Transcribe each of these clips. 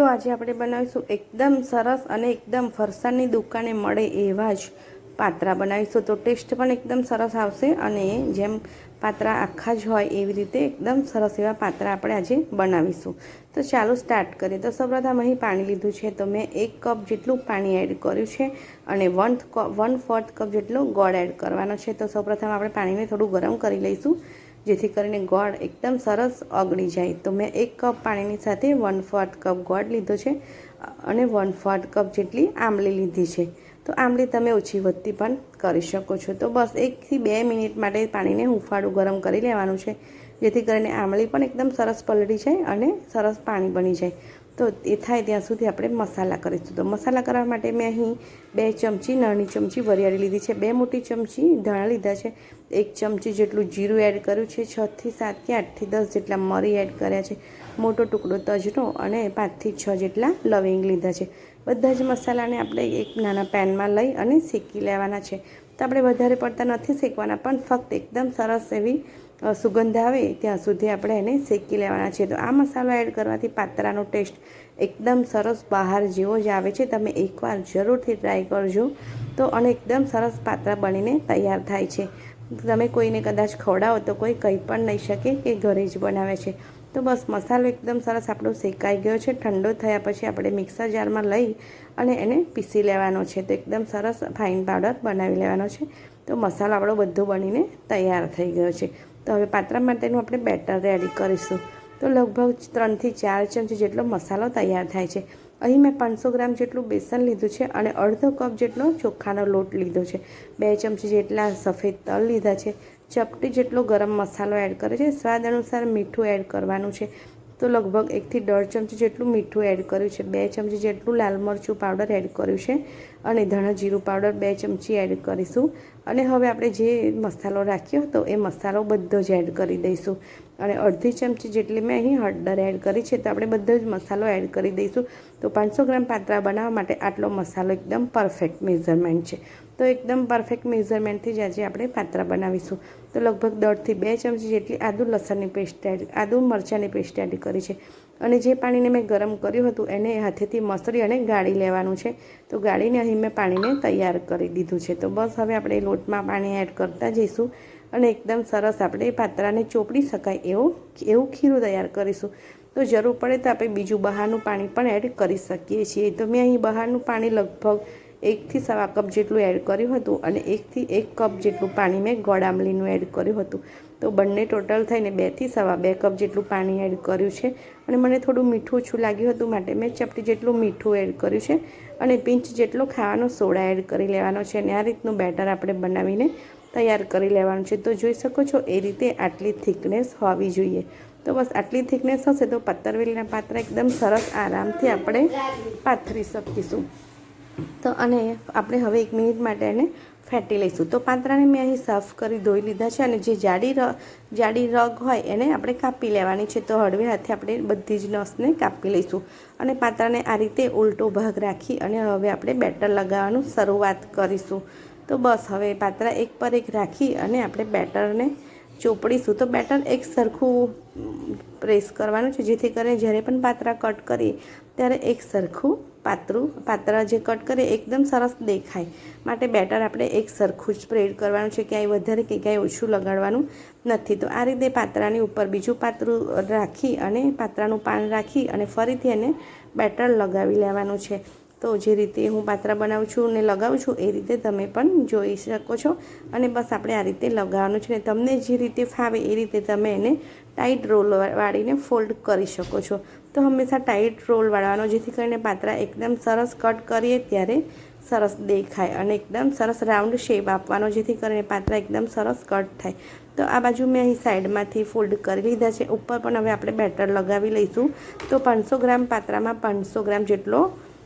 તો આજે આપણે બનાવીશું એકદમ સરસ અને એકદમ ફરસાણની દુકાને મળે એવા જ પાત્રા બનાવીશું. તો ટેસ્ટ પણ એકદમ સરસ આવશે અને જેમ પાત્રા આખા જ હોય એવી રીતે એકદમ સરસ એવા પાત્રા આપણે આજે બનાવીશું. તો ચાલો સ્ટાર્ટ કરીએ. તો સૌપ્રથમ અહીં પાણી લીધું છે. તો મેં એક કપ જેટલું પાણી એડ કર્યું છે અને વન વન ફોર્થ કપ જેટલો ગોળ એડ કરવાનો છે. તો સૌપ્રથમ આપણે પાણીને થોડું ગરમ કરી લઈશું. જેથી કરીને ગોળ એકદમ સરસ ઓગળી જાય. તો મેં એક કપ પાણીની સાથે વન ફોર્થ કપ ગોળ લીધો છે અને વન ફોર્થ કપ જેટલી આંબલી લીધી છે. તો આંબલી તમે ઓછી વધતી પણ કરી શકો છો. તો બસ એકથી બે મિનિટ માટે પાણીને હુંફાળું ગરમ કરી લેવાનું છે. જેથી કરીને આમળી પણ એકદમ સરસ પલળી જાય અને સરસ પાણી બની જાય. તો એ થાય ત્યાં સુધી આપણે મસાલા કરીશું. તો મસાલા કરવા માટે મેં અહીં બે ચમચી નાની ચમચી વરિયાળી લીધી છે. બે મોટી ચમચી ધાણા લીધા છે. એક ચમચી જેટલું જીરું એડ કર્યું છે. છથી સાત કે આઠથી દસ જેટલા મરી એડ કર્યા છે. મોટો ટુકડો તજનો અને પાંચથી છ જેટલા લવિંગ લીધા છે. બધા જ મસાલાને આપણે એક નાના પેનમાં લઈ અને શેકી લેવાના છે. તો આપણે વધારે પડતા નથી શેકવાના, પણ ફક્ત એકદમ સરસ એવી સુગંધ આવે ત્યાં સુધી આપણે એને શેકી લેવાના છે તો આ મસાલો એડ કરવાથી પાત્રાનો ટેસ્ટ એકદમ સરસ બહાર જેવો જ આવે છે. તમે એકવાર જરૂરથી ટ્રાય કરજો. તો અને એકદમ સરસ પાત્રા બનીને તૈયાર થાય છે. તમે કોઈને કદાચ ખવડાવો તો કોઈ કંઈ પણ નહીં શકે કે ઘરે જ બનાવે છે. તો બસ મસાલો એકદમ સરસ આપણો શેકાઈ ગયો છે. ઠંડો થયા પછી આપણે મિક્સર જારમાં લઈ અને એને પીસી લેવાનો છે. તો એકદમ સરસ ફાઇન પાવડર બનાવી લેવાનો છે. તો મસાલો આપણો બધો બનીને તૈયાર થઈ ગયો છે. તો હવે પાત્રા માટેનું આપણે બેટર રેડી કરીશું. તો લગભગ ત્રણથી ચાર ચમચી જેટલો મસાલો તૈયાર થાય છે. અહીં મેં પાંચસો ગ્રામ જેટલું બેસન લીધું છે અને અડધો કપ જેટલો ચોખાનો લોટ લીધો છે. બે ચમચી જેટલા સફેદ તલ લીધા છે. ચપટી જેટલો ગરમ મસાલો એડ કરે છે. સ્વાદ અનુસાર મીઠું એડ કરવાનું છે. તો લગભગ એકથી દોઢ ચમચી જેટલું મીઠું એડ કર્યું છે. બે ચમચી જેટલું લાલ મરચું પાવડર એડ કર્યું છે અને ધાણા જીરું પાવડર બે ચમચી એડ કરીશું. અને હવે આપણે જે મસાલો રાખ્યો હતો એ મસાલો બધો જ એડ કરી દઈશું. અને અડધી ચમચી જેટલી મેં અહીં હળદર એડ કરી છે તો આપણે બધો જ મસાલો એડ કરી દઈશું. તો પાંચસો ગ્રામ પાત્રા બનાવવા માટે આટલો મસાલો એકદમ પરફેક્ટ મેઝરમેન્ટ છે. તો એકદમ પરફેક્ટ મેઝરમેન્ટથી જ આજે આપણે પાત્રા બનાવીશું. તો લગભગ દોઢથી બે ચમચી જેટલી આદુ લસણની પેસ્ટ એડ આદુ મરચાંની પેસ્ટ એડ કરી છે. અને જે પાણીને મેં ગરમ કર્યું હતું, એને હાથેથી મસળી અને ગાળી લેવાનું છે. તો ગાળીને અહીં મેં પાણીને તૈયાર કરી દીધું છે. તો બસ હવે આપણે લોટમાં પાણી એડ કરતા જઈશું અને એકદમ સરસ આપણે પાત્રાને ચોપડી શકાય એવું એવું ખીરું તૈયાર કરીશું. તો જરૂર પડે તો આપણે બીજું બહારનું પાણી પણ એડ કરી શકીએ છીએ. તો મેં અહીં બહારનું પાણી લગભગ એકથી સવા કપ જેટલું એડ કર્યું હતું અને એકથી એક કપ જેટલું પાણી મેં ગોળ એડ કર્યું હતું. તો બંને ટોટલ થઈને બેથી સવા બે કપ જેટલું પાણી એડ કર્યું છે અને મને થોડું મીઠું ઓછું લાગ્યું હતું માટે મેં ચપટી જેટલું મીઠું એડ કર્યું છે અને પિંચ જેટલો ખાવાનો સોડા એડ કરી લેવાનો છે અને આ રીતનું બેટર આપણે બનાવીને તૈયાર કરી લેવાનું છે. તો જોઈ શકો છો એ રીતે આટલી થિકનેસ હોવી જોઈએ. તો બસ આટલી થિકનેસ હશે તો પત્તરવેલીના પાત્ર એકદમ સરસ આરામથી આપણે પાથરી શકીશું. તો અને આપણે હવે એક મિનિટ માટે એને ફેટી લઈશું. તો પાત્રાને મેં અહીં સાફ કરી ધોઈ લીધા છે અને જે જાડી ર, જાડી રગ હોય એને આપણે કાપી લેવાની છે. તો હળવે હાથે આપણે બધી જ નસને કાપી લઈશું. અને પાત્રાને આ રીતે ઉલટો ભાગ રાખી અને હવે આપણે બેટર લગાવવાનું શરૂઆત કરીશું. તો બસ, હવે પાત્રા એક પર એક રાખી અને આપણે બેટરને ચોપડીશું. તો બેટર એક સરખું પ્રેસ કરવાનું છે, જેથી કરીને જ્યારે પણ પાત્રા કટ કરીએ ત્યારે એક સરખું પાતળું પાત્ર જે કટ કરે એકદમ સરસ દેખાય. માટે બેટર આપણે એક સરખું જ સ્પ્રેડ કરવાનું છે, ક્યાંય વધારે કે ક્યાંય ઓછું લગાડવાનું નથી. તો આ રીતે પાત્રાની ઉપર બીજું પાત્રું રાખી અને પાત્રાનું પાન રાખી અને ફરીથી એને બેટર લગાવી લેવાનું છે. તો જે રીતે હું પાત્રા બનાવું છું ને લગાવું છું, એ રીતે તમે પણ જોઈ શકો છો. અને બસ આપણે આ રીતે લગાવવાનું છે ને તમને જે રીતે ફાવે એ રીતે તમે એને ટાઈટ રોલ વાળીને ફોલ્ડ કરી શકો છો. તો હંમેશા ટાઈટ રોલ વાળવાનો, જેથી કરીને પાત્રા એકદમ સરસ કટ કરીએ ત્યારે સરસ દેખાય અને એકદમ સરસ રાઉન્ડ શેપ આપવાનો, જેથી કરીને પાત્રા એકદમ સરસ કટ થાય. તો આ બાજુ મેં અહીં સાઈડમાંથી ફોલ્ડ કરી લીધા છે. ઉપર પણ હવે આપણે બેટર લગાવી લઈશું. તો પાંચસો ગ્રામ પાત્રામાં પાંચસો ગ્રામ જેટલો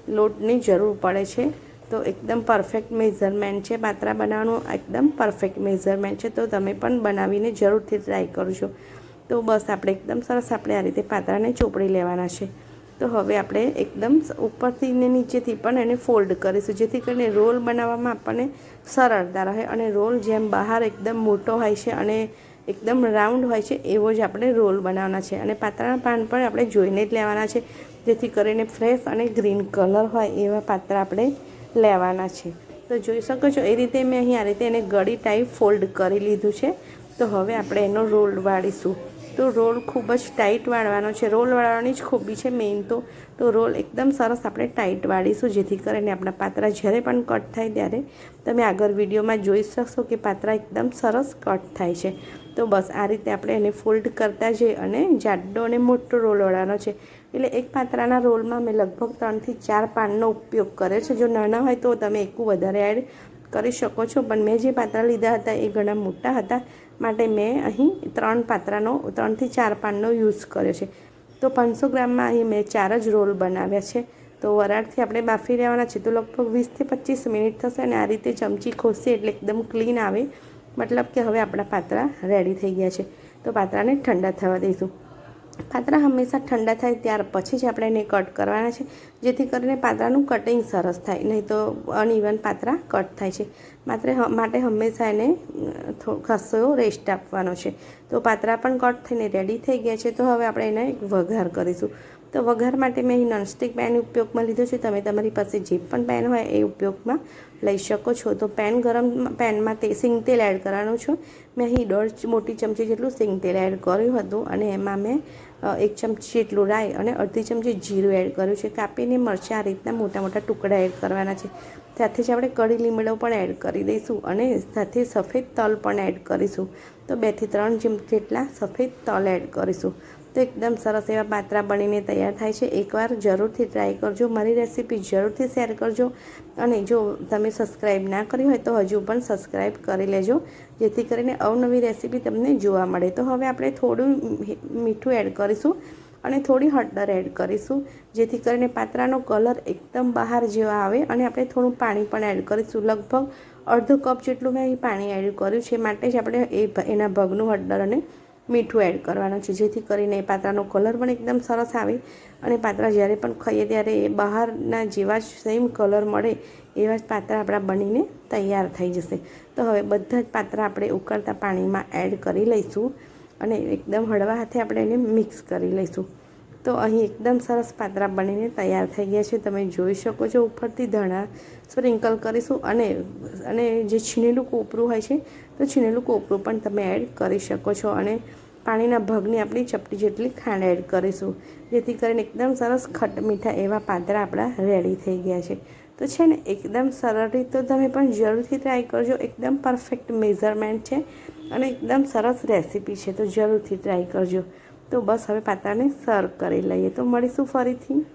લોટની જરૂર પડે છે. તો એકદમ પરફેક્ટ મેઝરમેન્ટ છે પાત્રા બનાવવાનું. એકદમ પરફેક્ટ મેઝરમેન્ટ છે. તો તમે પણ બનાવીને જરૂરથી ટ્રાય કરજો. તો બસ આપણે એકદમ સરસ આપણે આ રીતે પાત્રાને ચોપડી લેવાના છે. તો હવે આપણે એકદમ ઉપરથી ને નીચેથી પણ એને ફોલ્ડ કરીશું, જેથી કરીને રોલ બનાવવામાં આપણને સરળતા રહે અને રોલ જેમ બહાર એકદમ મોટો હોય છે અને એકદમ રાઉન્ડ હોય છે, એવો જ આપણે રોલ બનાવવાના છે. અને પાત્રાના પાન પણ આપણે જોઈને જ લેવાના છે, જેથી કરીને ફ્રેશ અને ગ્રીન કલર હોય એવા પાત્રા આપણે લેવાના છે. તો જોઈ શકો છો, એ રીતે મેં અહીં આ રીતે એને ગળી ટાઈપ ફોલ્ડ કરી લીધું છે. તો હવે આપણે એનો રોલ વાળીશું. તો રોલ ખૂબ જ ટાઈટ વાળવાનો છે. રોલ વાળવાની જ ખૂબી છે મેઇન તો. તો રોલ એકદમ સરસ આપણે ટાઈટ વાળીશું, જેથી કરીને આપણા પાત્રા જ્યારે પણ કટ થાય ત્યારે તમે આગળ વિડીયોમાં જોઈ શકશો કે પાત્રા એકદમ સરસ કટ થાય છે. તો બસ આ રીતે આપણે એને ફોલ્ડ કરતા જઈએ અને જાડો અને મોટો રોલ વાળવાનો છે. એટલે એક પાત્રાના રોલમાં મેં લગભગ ત્રણથી ચાર પાનનો ઉપયોગ કર્યો છે. જો નાના હોય તો તમે એકું વધારે એડ કરી શકો છો. પણ મેં જે પાત્રા લીધા હતા એ ઘણા મોટા હતા. માટે મેં અહીં ત્રણ પાત્રાનો, ત્રણથી ચાર પાનનો યુઝ કર્યો છે. તો પાંચસો ગ્રામમાં અહીં મેં ચાર જ રોલ બનાવ્યા છે. તો વરાળથી આપણે બાફી રહેવાના છે તો લગભગ વીસથી પચીસ મિનિટ થશે અને આ રીતે ચમચી ખોસી એટલે એકદમ ક્લીન આવે. મતલબ કે હવે આપણા પાત્રા રેડી થઈ ગયા છે. તો પાત્રાને ઠંડા થવા દઈશું. પાત્રા હંમેશા ઠંડા થાય ત્યાર પછી જ આપણે એને કટ કરવાના છે, જેથી કરીને પાત્રાનું કટિંગ સરસ થાય, નહીં તો અનઇવન પાત્રા કટ થાય છે. માત્ર માટે હંમેશા એને ખસ્સો રેસ્ટ આપવાનો છે. તો પાત્રા પણ કટ થઈને રેડી થઈ ગયા છે, તો હવે આપણે એને વઘાર કરીશું. તો વઘાર માટે મેં અહીં નોનસ્ટિક પેન ઉપયોગમાં લીધો છે. તમે તમારી પાસે જે પણ પેન હોય એ ઉપયોગમાં લઈ શકો છો. તો પેન ગરમ પેનમાં તે સિંગતેલ એડ કરવાનું છું. મેં અહીં દોઢ મોટી ચમચી જેટલું સિંગતેલ એડ કર્યું હતું અને એમાં મેં એક ચમચી જેટલું રાઈ અને અડધી ચમચી જીરું એડ કર્યું છે. કાપીને મરચાં આ રીતના મોટા મોટા ટુકડા એડ કરવાના છે. સાથે જ આપણે કઢી લીમડો પણ એડ કરી દઈશું અને સાથે સફેદ તલ પણ એડ કરીશું. તો બેથી ત્રણ જેટલા સફેદ તલ એડ કરીશું. તો એકદમ સરસ એવા પાત્રા બનીને તૈયાર થાય છે. એકવાર જરૂરથી ટ્રાય કરજો. મારી રેસીપી જરૂરથી શેર કરજો. અને જો તમે સબસ્ક્રાઈબ ના કરી હોય તો હજુ પણ સબસ્ક્રાઈબ કરી લેજો. જેથી કરીને અવનવી રેસીપી તમને જોવા મળે. તો હવે આપણે થોડું મીઠું એડ કરીશું અને થોડી હળદર એડ કરીશું. જેથી કરીને પાત્રાનો કલર એકદમ બહાર જેવા આવે અને આપણે થોડું પાણી પણ એડ કરીશું. લગભગ અડધો કપ જેટલું મેં અહીં પાણી એડ કર્યું છે. માટે જ આપણે એ એના ભગનું હળદર અને મીઠું એડ કરવાનું છે. જેથી કરીને એ પાત્રાનો કલર પણ એકદમ સરસ આવે અને પાત્રા જ્યારે પણ ખાઈએ ત્યારે એ બહારના જેવા જ સેમ કલર મળે એવા જ પાત્રા આપણા બનીને તૈયાર થઈ જશે. તો હવે બધા જ પાત્રા આપણે ઉકળતા પાણીમાં એડ કરી લઈશું અને એકદમ હળવા હાથે આપણે એને મિક્સ કરી લઈશું. તો અહીં એકદમ સરસ પાતરા બનીને તૈયાર થઈ ગયા છે. તમે જોઈ શકો છો ઉપરથી ધણા સ્પ્રિંકલ કરીશું અને અને જે છીનેલું કોપરું હોય છે, તો છીનેલું કોપરું પણ તમે એડ કરી શકો છો અને પાણીના ભગની આપણી ચપટી જેટલી ખાંડ એડ કરીશું, જેથી કરીને એકદમ સરસ ખટ મીઠા એવા પાત્રા આપણા રેડી થઈ ગયા છે. તો છે ને, એકદમ સરળ રીત તમે પણ જરૂરથી ટ્રાય કરજો. એકદમ પરફેક્ટ મેઝરમેન્ટ છે અને એકદમ સરસ રેસીપી છે, તો જરૂરથી ટ્રાય કરજો. તો બસ હવે પાત્રાને સર્વ કરી લઈએ. તો મળીશું ફરીથી.